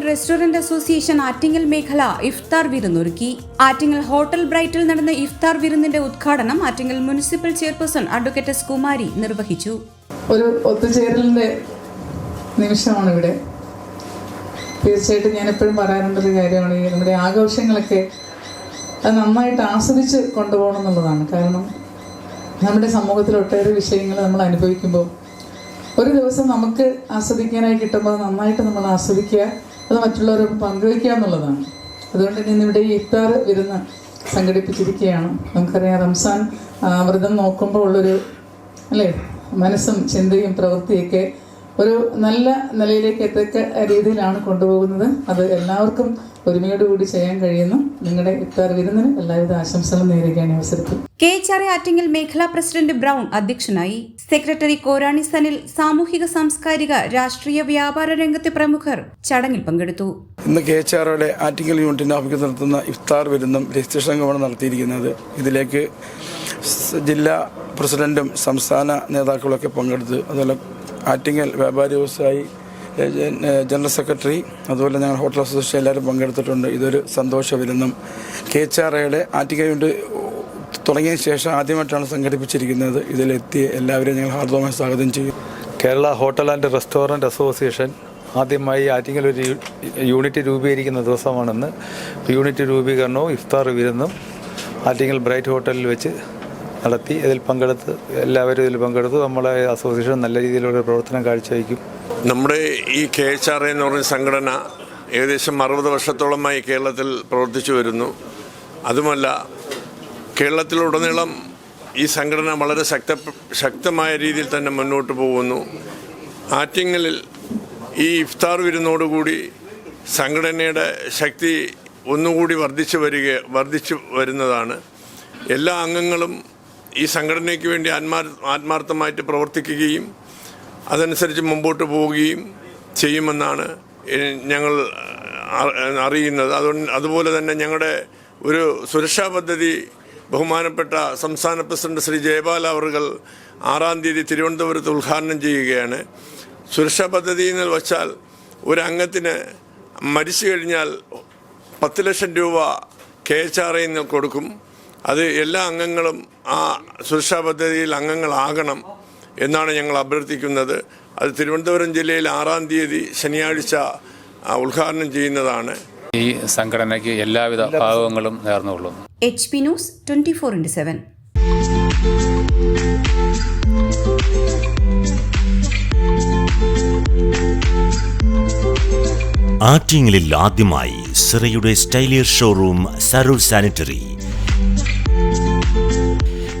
Restaurant association Attingal മേഖല ഇഫ്താർ വിരുന്നൊരുക്കി Attingal hotel ബ്രൈറ്റിൽ നടന്ന ഇഫ്താർ വിരുന്നിന്റെ ഉദ്ഘാടനം Attingal municipal chairperson advocate S Kumari നിർവഹിച്ചു. ഒരു ഒത്തുചേരലിന്റെ നിമിഷമാണ് ഇവിടെ തീർച്ചയായിട്ടും ഞാൻ എപ്പോഴും പറയാറുള്ളൊരു കാര്യമാണ് നമ്മുടെ ആഘോഷങ്ങളൊക്കെ അത് നന്നായിട്ട് ആസ്വദിച്ച് കൊണ്ടുപോകണം എന്നുള്ളതാണ് കാരണം നമ്മുടെ സമൂഹത്തിൽ ഒട്ടേറെ വിഷയങ്ങൾ നമ്മൾ അനുഭവിക്കുമ്പോൾ ഒരു ദിവസം നമുക്ക് ആസ്വദിക്കാനായി കിട്ടുമ്പോൾ നന്നായിട്ട് നമ്മൾ ആസ്വദിക്കുക അത് മറ്റുള്ളവരോട് പങ്കുവയ്ക്കുക എന്നുള്ളതാണ്. അതുകൊണ്ട് തന്നെ ഇന്നിവിടെ ഈ ഇഫ്താർ വിരുന്ന് സംഘടിപ്പിച്ചിരിക്കുകയാണ്. നമുക്കറിയാം റംസാൻ വ്രതം നോക്കുമ്പോൾ ഉള്ളൊരു അല്ലേ മനസ്സും ചിന്തയും പ്രവൃത്തിയൊക്കെ ഒരു നല്ല നിലയിലേക്ക് എത്തക്ക രീതിയിലാണ് കൊണ്ടുപോകുന്നത്. അത് എല്ലാവർക്കും ഒരുമയോടുകൂടി ചെയ്യാൻ കഴിയുന്നു. നിങ്ങളുടെ ഇഫ്താർ വിരുന്നിന് എല്ലാവിധ ആശംസകളും നേരുകയാണ് ഈ അവസരത്തിൽ. കെ എച്ച് ആർ ആറ്റിങ്ങൽ മേഖലാ പ്രസിഡന്റ് ബ്രൗൺ അധ്യക്ഷനായി. സെക്രട്ടറി കോരാണി സനിൽ സാമൂഹിക സാംസ്കാരിക രാഷ്ട്രീയ വ്യാപാര രംഗത്തെ പ്രമുഖർ ചടങ്ങിൽ പങ്കെടുത്തു. ഇന്ന് കെ എച്ച് ആർഒയുടെ ആറ്റിങ്ങൽ യൂണിറ്റിന്റെ ആഭിമുഖ്യം നടത്തുന്ന ഇഫ്താർ വിരുന്നും രജിസ്ട്രേഷൻ സംഘമാണ് നടത്തിയിരിക്കുന്നത്. ഇതിലേക്ക് ജില്ലാ പ്രസിഡന്റും സംസ്ഥാന നേതാക്കളൊക്കെ പങ്കെടുത്ത് അതുപോലെ ആറ്റിങ്ങൽ വ്യാപാരി വ്യവസായി ജനറൽ സെക്രട്ടറി അതുപോലെ ഞങ്ങൾ ഹോട്ടൽ അസോസിയേഷൻ എല്ലാവരും പങ്കെടുത്തിട്ടുണ്ട്. ഇതൊരു സന്തോഷ വിരുന്നും കെ എച്ച് ആർ എയുടെ ആറ്റിങ്ങൽ യൂണിറ്റ് തുടങ്ങിയ ശേഷം ആദ്യമായിട്ടാണ് സംഘടിപ്പിച്ചിരിക്കുന്നത്. ഇതിലെത്തി എല്ലാവരെയും ഞങ്ങൾ ഹാർദവമായി സ്വാഗതം ചെയ്യും Kerala hotel and restaurant association ആദ്യമായി ആറ്റിങ്ങൽ ഒരു യൂണിറ്റ് രൂപീകരിക്കുന്ന ദിവസമാണെന്ന്. യൂണിറ്റ് രൂപീകരണവും ഇഫ്താർ വിരുന്നും ആറ്റിങ്ങൽ ബ്രൈറ്റ് ഹോട്ടലിൽ വെച്ച് നടത്തി ഇതിൽ പങ്കെടുത്ത് എല്ലാവരും ഇതിൽ പങ്കെടുത്തു. നമ്മളെ അസോസിയേഷൻ നല്ല രീതിയിലുള്ള പ്രവർത്തനം കാഴ്ചവെക്കും. നമ്മുടെ ഈ കെ എച്ച് ആർ എന്ന് പറഞ്ഞ സംഘടന ഏകദേശം അറുപത് വർഷത്തോളമായി കേരളത്തിൽ പ്രവർത്തിച്ചു വരുന്നു. അതുമല്ല കേരളത്തിലുടനീളം ഈ സംഘടന വളരെ ശക്ത ശക്തമായ രീതിയിൽ തന്നെ മുന്നോട്ട് പോകുന്നു. ആറ്റിങ്ങലിൽ ഈ ഇഫ്താർ വിരുന്നോടുകൂടി സംഘടനയുടെ ശക്തി ഒന്നുകൂടി വർദ്ധിച്ചു വരിക വർദ്ധിച്ചു വരുന്നതാണ്. എല്ലാ അംഗങ്ങളും ഈ സംഘടനയ്ക്ക് വേണ്ടി ആത്മാർ ആത്മാർത്ഥമായിട്ട് പ്രവർത്തിക്കുകയും അതനുസരിച്ച് മുമ്പോട്ട് പോവുകയും ചെയ്യുമെന്നാണ് ഞങ്ങൾ അറിയുന്നത്. അതുകൊണ്ട് അതുപോലെ തന്നെ ഞങ്ങളുടെ ഒരു സുരക്ഷാ പദ്ധതി ബഹുമാനപ്പെട്ട സംസ്ഥാന പ്രസിഡന്റ് ശ്രീ ജയപാൽ അവർകൾ ആറാം തീയതി തിരുവനന്തപുരത്ത് ഉദ്ഘാടനം ചെയ്യുകയാണ്. സുരക്ഷാ പദ്ധതി എന്ന് വച്ചാൽ ഒരു അംഗത്തിന് മരിച്ചു കഴിഞ്ഞാൽ പത്ത് ലക്ഷം രൂപ കെ എച്ച് ആർ ഐ കൊടുക്കും. അത് എല്ലാ അംഗങ്ങളും ആ സുരക്ഷാ പദ്ധതിയിൽ അംഗങ്ങളാകണം എന്നാണ് ഞങ്ങൾ അഭ്യർത്ഥിക്കുന്നത്. അത് തിരുവനന്തപുരം ജില്ലയിൽ ആറാം തീയതി ശനിയാഴ്ച ഉദ്ഘാടനം ചെയ്യുന്നതാണ്. ഈ സംഘടനയ്ക്ക് എല്ലാവിധ ഭാഗങ്ങളും നേർന്നുകൊള്ളുന്നു. H P news twenty four into seven. ആറ്റിങ്ങലിൽ ആദ്യമായി സിറയുടെ സ്റ്റൈലിയർ ഷോറൂം സരൂർ സാനിറ്ററി.